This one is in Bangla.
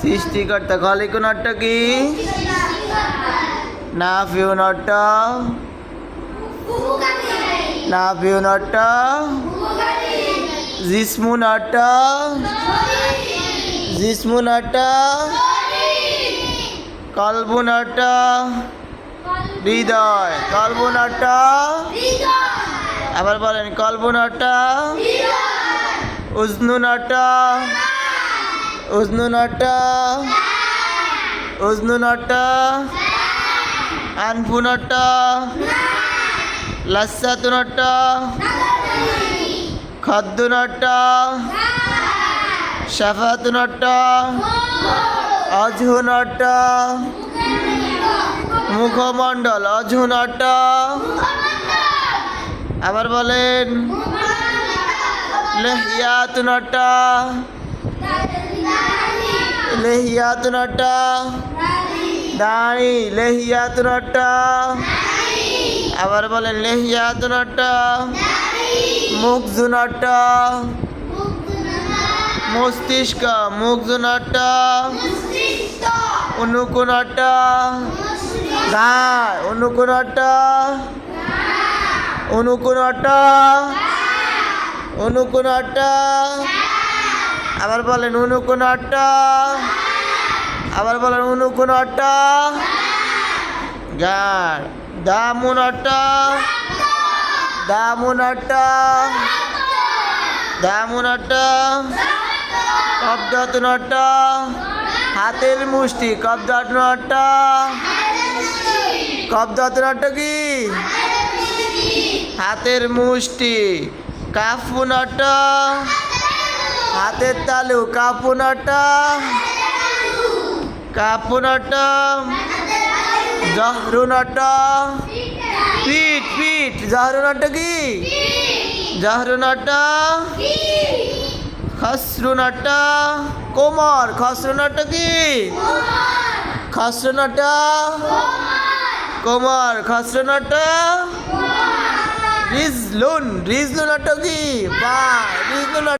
সৃষ্টিকর্তা খলিক নাট্য কি? না ফিউ নাট্য নাফিউ নাট্য জিসমু নাট্য জিসমু নাট্য কলবু নাট্য হৃদয়। কলবু নাট্য আবার বলেন কলবু নাট্য উজনু নাট্য উজনু নাট্য উজনু নাট্য আনফু নাট্য লসাতু নাট্য খাদ্য নাট্য সাফাতু নাট্য অজহু নাট্য মুখমণ্ডল অজহু নাট্য আবার বলেন লেহিয়াতু নাট্য লেহিয়াতু নাট্য দাঁড়ি লেহিয়াতু নাট্য আবার বলেন লেহিয়াতু নাট্য মুখজু নাট্য মস্তিষ্ক মুখজু নাট্য অনুকু নাট্য গায় অনুকু নাট্য অনুকু নাট্য অনুকু নাট্য আবার বলেন অনুকু নাট্য আবার বলেন অনুকু নাট্য গান। দামু নাট্য দামু নাট্য দামু নাট্য কবদাত নাট্য হাতের মুষ্টি কবদাত নাট্য কবদাত নাট্য কি? হাতের মুষ্টি। কাফু নাট্য হাতের তালু, কাপুনাটা। নাট্য কাপু নাট্য জহরু নাট্য পিঠ পিঠ। জহরু নাট্য কি? জহরু নাট্য কোমর। খসরু নাট্য কি? খসরু কোমর। খসরু নাট্য রিজলুন রিজলু নাট্য কি? বা রিজলু নাট্য